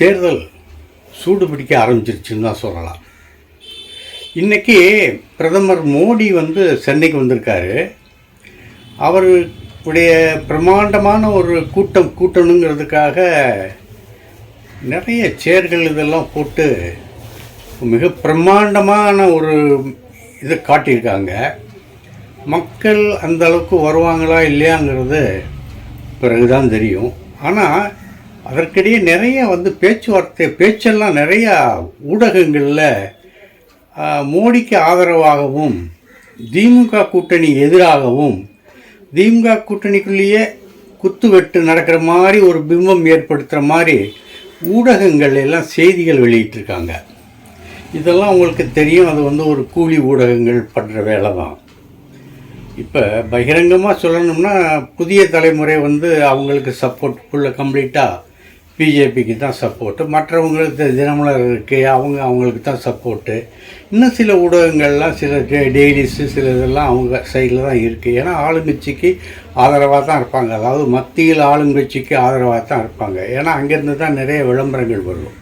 தேர்தல் சூடு பிடிக்க ஆரம்பிச்சிருச்சுன்னு தான் சொல்லலாம். இன்றைக்கி பிரதமர் மோடி வந்து சென்னைக்கு வந்திருக்காரு. அவருடைய பிரம்மாண்டமான ஒரு கூட்டம் கூட்டணுங்கிறதுக்காக நிறைய சேர்கள் இதெல்லாம் போட்டு மிக பிரம்மாண்டமான ஒரு இதை காட்டியிருக்காங்க. மக்கள் அந்த அளவுக்கு வருவாங்களா இல்லையாங்கிறது பிறகுதான் தெரியும். ஆனால் அதற்கிடையே நிறைய வந்து பேச்சுவார்த்தை பேச்செல்லாம் நிறையா ஊடகங்களில் மோடிக்கு ஆதரவாகவும் திமுக கூட்டணி எதிராகவும் திமுக கூட்டணிக்குள்ளேயே குத்துவெட்டு நடக்கிற மாதிரி ஒரு பிம்பம் ஏற்படுத்துகிற மாதிரி ஊடகங்கள் எல்லாம் செய்திகள் வெளியிட்டிருக்காங்க. இதெல்லாம் உங்களுக்கு தெரியும். அது வந்து ஒரு கூலி ஊடகங்கள் பண்ணுற வேலை தான். இப்போ பகிரங்கமாக சொல்லணும்னா புதிய தலைமுறை வந்து அவங்களுக்கு சப்போர்ட் ஃபுல்லாக கம்ப்ளீட்டாக பிஜேபிக்கு தான் சப்போர்ட்டு மற்றவங்களுக்கு தினமலர் இருக்குது அவங்க அவங்களுக்கு தான் சப்போர்ட்டு இன்னும் சில ஊடகங்கள்லாம் சில டெய்லிஸு சில இதெல்லாம் அவங்க சைடில் தான் இருக்குது ஏன்னா ஆளுங்கட்சிக்கு ஆதரவாக தான் இருப்பாங்க. அதாவது மத்தியில் ஆளுங்கட்சிக்கு ஆதரவாக தான் இருப்பாங்க. ஏன்னா அங்கேருந்து தான் நிறைய விளம்பரங்கள் வரும்.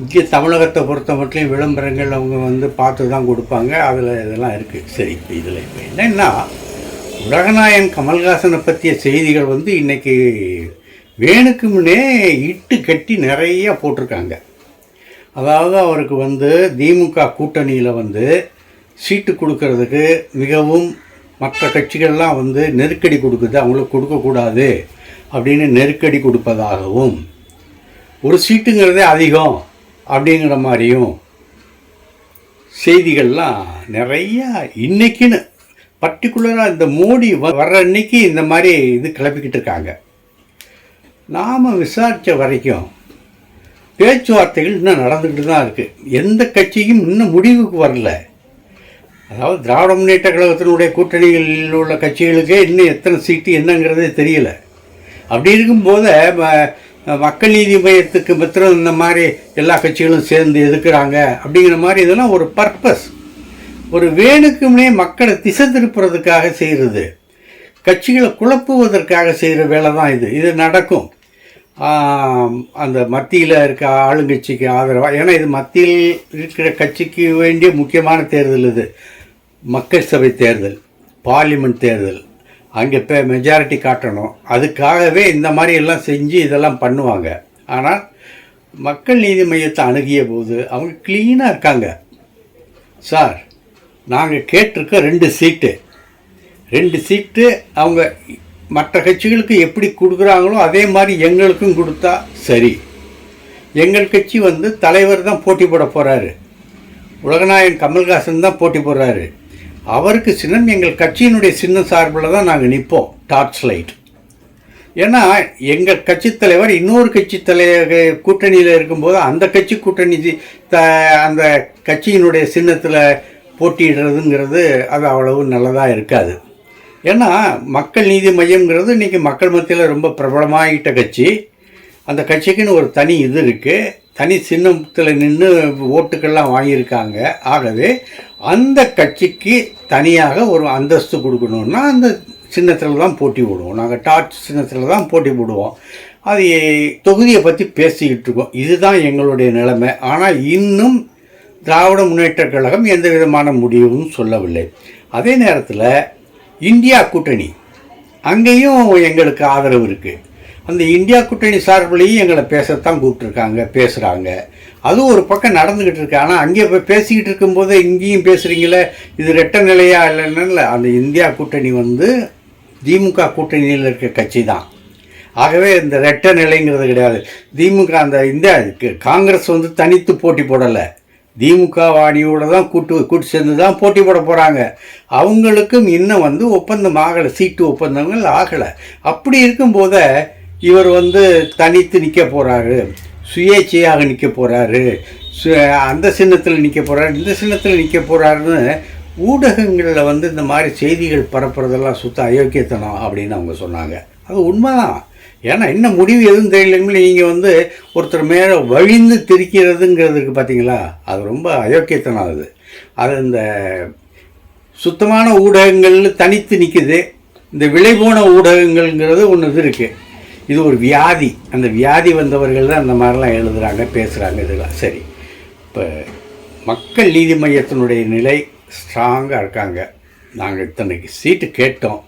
இங்கே தமிழகத்தை பொறுத்த மட்டும் விளம்பரங்கள் அவங்க வந்து பார்த்து தான் கொடுப்பாங்க. அதில் இதெல்லாம் இருக்குது சரி இப்போ இதில் இப்போ என்னென்னா உலகநாயகன் கமல்ஹாசனை பற்றிய செய்திகள் வந்து இன்றைக்கி வேணுக்கு முன்னே இட்டு கட்டி நிறைய போட்டிருக்காங்க. அதாவது அவருக்கு வந்து திமுக கூட்டணியில் வந்து சீட்டு கொடுக்கறதுக்கு மிகவும் மற்ற கட்சிகள்லாம் வந்து நெருக்கடி கொடுக்குது. அவங்களுக்கு கொடுக்கக்கூடாது அப்படின்னு நெருக்கடி கொடுப்பதாகவும் ஒரு சீட்டுங்கிறதே அதிகம் அப்படிங்கிற மாதிரியும் செய்திகள்லாம் நிறையா இன்னைக்குன்னு பர்டிகுலராக இந்த மோடி வ- வர்ற அன்னைக்கு இந்த மாதிரி இது கிளப்பிக்கிட்டு இருக்காங்க. நாம் விசாரித்த வரைக்கும் பேச்சுவார்த்தைகள் இன்னும் நடந்துக்கிட்டு தான் இருக்குது எந்த கட்சியும் இன்னும் முடிவுக்கு வரல. அதாவது திராவிட முன்னேற்ற கழகத்தினுடைய கூட்டணிகளில் உள்ள கட்சிகளுக்கே இன்னும் எத்தனை சீட்டு என்னங்கிறதே தெரியல. அப்படி இருக்கும்போது மக்கள் நீதி மையத்துக்கு மாத்திரம் இந்த மாதிரி எல்லா கட்சிகளும் சேர்ந்து எதுக்குறாங்க அப்படிங்கிற மாதிரி இதெல்லாம் ஒரு பர்பஸ். ஒரு வேணுக்குமே மக்களை திசை திருப்புறதுக்காக செய்கிறது கட்சிகளை குழப்புவதற்காக செய்கிற வேலை தான் இது. இது நடக்கும். அந்த மத்தியில் இருக்க ஆளுங்கட்சிக்கு ஆதரவாக ஏன்னா இது மத்தியில் இருக்கிற கட்சிக்கு வேண்டிய முக்கியமான தேர்தல் இது. மக்கள் சபை தேர்தல் பார்லிமெண்ட் தேர்தல். அங்கே இப்போ மெஜாரிட்டி காட்டணும். அதுக்காகவே இந்த மாதிரி எல்லாம் செஞ்சு இதெல்லாம் பண்ணுவாங்க. ஆனால் மக்கள் நீதி மையத்தை அணுகிய போது அவங்க க்ளீனாக இருக்காங்க. சார் நாங்கள் கேட்டிருக்க ரெண்டு சீட்டு. ரெண்டு சீட்டு அவங்க மற்ற கட்சிகளுக்கு எப்படி கொடுக்குறாங்களோ அதே மாதிரி எங்களுக்கும் கொடுத்தா சரி. எங்கள் கட்சி வந்து தலைவர் தான் போட்டி போட போகிறாரு உலகநாயகன் கமல்ஹாசன் தான் போட்டி போடுறாரு. அவருக்கு சின்னம் எங்கள் கட்சியினுடைய சின்ன சார்பில் தான் நாங்கள் நிற்போம் டார்ச் லைட். ஏன்னா எங்கள் கட்சி தலைவர் இன்னொரு கட்சி தலைவர் கூட்டணியில் இருக்கும்போது அந்த கட்சி கூட்டணி த அந்த கட்சியினுடைய சின்னத்தில் போட்டியிடுறதுங்கிறது அது அவ்வளவு நல்லதாக இருக்காது. ஏன்னா மக்கள் நீதி மையம்ங்கிறது இன்றைக்கி மக்கள் மத்தியில் ரொம்ப பிரபலமாகிட்ட கட்சி. அந்த கட்சிக்குன்னு ஒரு தனி இது இருக்குது தனி சின்னத்தில் நின்று ஓட்டுக்கள்லாம் வாங்கியிருக்காங்க. ஆகவே அந்த கட்சிக்கு தனியாக ஒரு அந்தஸ்து கொடுக்கணுன்னா அந்த சின்னத்தில் தான் போட்டி போடுவோம். நாங்கள் டார்ச் சின்னத்தில் தான் போட்டி போடுவோம். அது தொகுதியை பற்றி பேசிக்கிட்டு இருக்கோம். இதுதான் எங்களுடைய நிலைமை. ஆனால் இன்னும் திராவிட முன்னேற்றக் கழகம் எந்த விதமான முடிவும் சொல்லவில்லை. அதே நேரத்தில் இந்தியா கூட்டணி. அங்கேயும் எங்களுக்கு ஆதரவு இருக்குது அந்த இந்தியா கூட்டணி சார்பிலையும் எங்களை பேசத்தான் கூப்பிட்ருக்காங்க பேசுகிறாங்க அதுவும் ஒரு பக்கம் நடந்துக்கிட்டு இருக்கு. ஆனால் அங்கே போய் பேசிக்கிட்டு இருக்கும்போதே இங்கேயும் பேசுகிறீங்களே இது ரெட்ட நிலையா இல்லைன்னு அந்த இந்தியா கூட்டணி வந்து திமுக கூட்டணியில் இருக்க கட்சி தான். ஆகவே இந்த ரெட்ட நிலைங்கிறது கிடையாது. திமுக அந்த இந்த காங்கிரஸ் வந்து தனித்து போட்டி போடலை. திமுக வாணியோட தான் கூட்டு கூட்டு சேர்ந்து தான் போட்டி போட போகிறாங்க அவங்களுக்கும் இன்னும் வந்து ஒப்பந்தம் ஆகலை சீட்டு ஒப்பந்தங்கள் ஆகலை. அப்படி இருக்கும்போத இவர் வந்து தனித்து நிற்க போகிறாரு சுயேட்சையாக நிற்க போகிறாரு சு அந்த சின்னத்தில் நிற்க போகிறாரு இந்த சின்னத்தில் நிற்க போகிறாருன்னு ஊடகங்களில் வந்து இந்த மாதிரி செய்திகள் பரப்புறதெல்லாம் சுத்த அயோக்கியத்தனம் அப்படின்னு அவங்க சொன்னாங்க. அது உண்மைதான். ஏன்னா என்ன முடிவு எதுவும் தெரியலங்களே நீங்கள் வந்து ஒருத்தர் மேலே வழிந்து திரிக்கிறதுங்கிறதுக்கு பார்த்தீங்களா அது ரொம்ப அயோக்கியத்தனம் அது அது இந்த சுத்தமான ஊடகங்கள்னு தனித்து நிற்குது இந்த விலை போன ஊடகங்கள்ங்கிறது ஒன்று இது இருக்குது இது ஒரு வியாதி. அந்த வியாதி வந்தவர்கள் தான் அந்த மாதிரிலாம் எழுதுகிறாங்க பேசுகிறாங்க இதெல்லாம். சரி. இப்போ மக்கள் நீதி மையத்தினுடைய நிலை ஸ்ட்ராங்காக இருக்காங்க. நாங்கள் இத்தனைக்கு சீட்டு கேட்டோம்.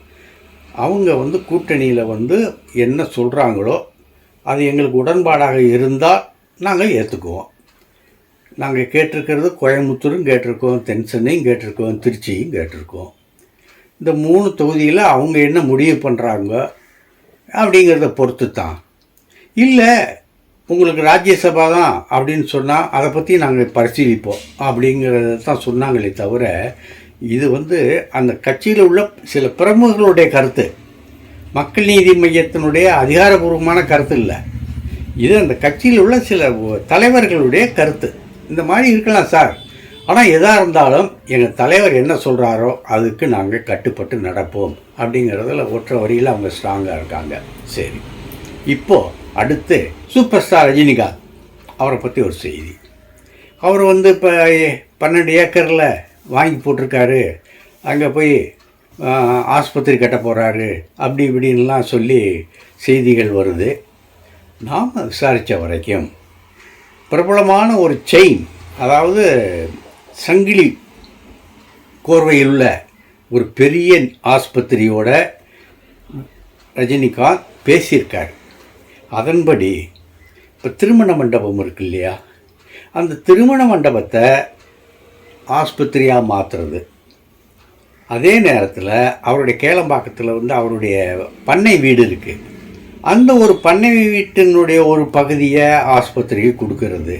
அவங்க வந்து கூட்டணியில் வந்து என்ன சொல்கிறாங்களோ அது எங்களுக்கு உடன்பாடாக இருந்தால் நாங்கள் ஏற்றுக்குவோம் நாங்கள் கேட்டிருக்கிறது கோயம்புத்தூரும் கேட்டிருக்கோம் தென் சென்னையும் கேட்டிருக்கோம் திருச்சியும் கேட்டிருக்கோம். இந்த மூணு தொகுதியில் அவங்க என்ன முடிவு பண்ணுறாங்க அப்படிங்கிறத பொறுத்து தான் இல்லை உங்களுக்கு ராஜ்யசபா தான் அப்படின்னு சொன்னால் அதை பற்றி நாங்கள் பரிசீலிப்போம் அப்படிங்கிறத தான் சொன்னாங்களே தவிர இது வந்து அந்த கட்சியில் உள்ள சில பிரமுகர்களுடைய கருத்து. மக்கள் நீதி மையத்தினுடைய அதிகாரபூர்வமான கருத்து இல்லை. இது அந்த கட்சியில் உள்ள சில தலைவர்களுடைய கருத்து. இந்த மாதிரி இருக்கலாம் சார். ஆனால் எதாக இருந்தாலும் எங்கள் தலைவர் என்ன சொல்கிறாரோ அதுக்கு நாங்கள் கட்டுப்பட்டு நடப்போம். அப்படிங்கிறதுல ஒற்றை வரியில் அவங்க ஸ்ட்ராங்காக இருக்காங்க. சரி. இப்போது அடுத்து சூப்பர் ஸ்டார் ரஜினிகாந்த். அவரை பற்றி ஒரு செய்தி. அவர் வந்து இப்போ பன்னெண்டு ஏக்கரில் வாங்கி போட்டிருக்காரு. அங்கே போய் ஆஸ்பத்திரி கட்ட போகிறாரு அப்படி இப்படின்லாம் சொல்லி செய்திகள் வருது. நாம் விசாரித்த வரைக்கும் பிரபலமான ஒரு செயின் அதாவது சங்கிலி கோர்வையில் உள்ள ஒரு பெரிய ஆஸ்பத்திரியோட ரஜினிகாந்த் பேசியிருக்கார். அதன்படி இப்போ திருமண மண்டபம் இருக்கு இல்லையா? அந்த திருமண மண்டபத்தை ஆஸ்பத்திரியாக மாற்றுறது அதே நேரத்தில் அவருடைய கேளம்பாக்கத்தில் வந்து அவருடைய பண்ணை வீடு இருக்குது அந்த ஒரு பண்ணை வீட்டினுடைய ஒரு பகுதியை ஆஸ்பத்திரிக்கு கொடுக்கறது.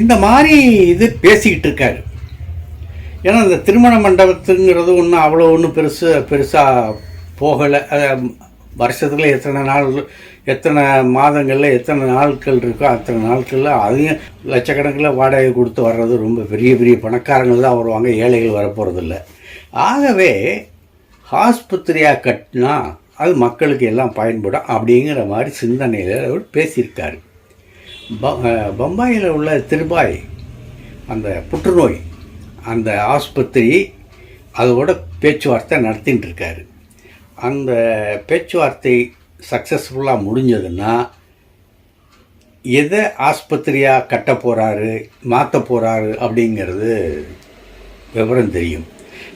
இந்த மாதிரி இது பேசிக்கிட்டு இருக்காரு. ஏன்னா இந்த திருமண மண்டபத்துங்கிறது ஒன்றும் அவ்வளோ ஒன்றும் பெருசு பெருசாக போகலை. வருஷத்தில் எத்தனை நாள் எத்தனை மாதங்களில் எத்தனை நாட்கள் இருக்கோ அத்தனை நாட்களில் அதையும் லட்சக்கணக்கில் வாடகை கொடுத்து வர்றது ரொம்ப பெரிய பெரிய பணக்காரங்கள் தான் வருவாங்க ஏழைகள் வரப்போகிறதில்ல ஆகவே ஆஸ்பத்திரியாக கட்டினா அது மக்களுக்கு எல்லாம் பயன்படும் அப்படிங்கிற மாதிரி சிந்தனையில் அவர் பேசியிருக்காரு. ப- பம்பாயில் உள்ள திருபாய் அந்த புற்றுநோய் அந்த ஆஸ்பத்திரி அதோட பேச்சுவார்த்தை நடத்தின்னு இருக்காரு அந்த பேச்சுவார்த்தை சக்ஸஸ்ஃபுல்லாக முடிஞ்சதுன்னா எதை ஆஸ்பத்திரியாக கட்ட போகிறாரு மாற்ற போகிறாரு அப்படிங்கிறது விவரம் தெரியும்.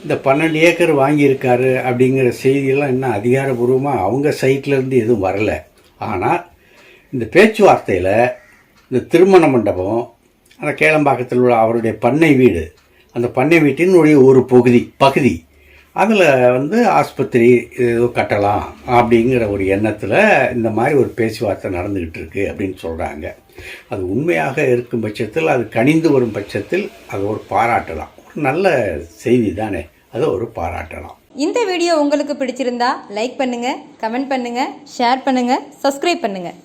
இந்த பன்னெண்டு ஏக்கர் வாங்கியிருக்காரு அப்படிங்கிற செய்தியெல்லாம் இன்னும் அதிகாரபூர்வமாக அவங்க சைட்லேருந்து எதுவும் வரல. ஆனால் இந்த பேச்சுவார்த்தையில் இந்த திருமண மண்டபம் அந்த கேளம்பாக்கத்தில் உள்ள அவருடைய பண்ணை வீடு அந்த பண்ணை வீட்டினுடைய ஒரு பகுதி பகுதி அதில் வந்து ஆஸ்பத்திரி ஏதோ கட்டலாம் அப்படிங்கிற ஒரு எண்ணத்தில் இந்த மாதிரி ஒரு பேச்சுவார்த்தை நடந்துக்கிட்டு இருக்கு அப்படின்னு சொல்கிறாங்க அது உண்மையாக இருக்கும் பட்சத்தில் அது கனிந்து வரும் பட்சத்தில் அது ஒரு பாராட்டலாம். ஒரு நல்ல செய்தி தானே அதை ஒரு பாராட்டலாம். இந்த வீடியோ உங்களுக்கு பிடிச்சிருந்தா லைக் பண்ணுங்கள் கமெண்ட் பண்ணுங்கள் ஷேர் பண்ணுங்கள் சப்ஸ்கிரைப் பண்ணுங்கள்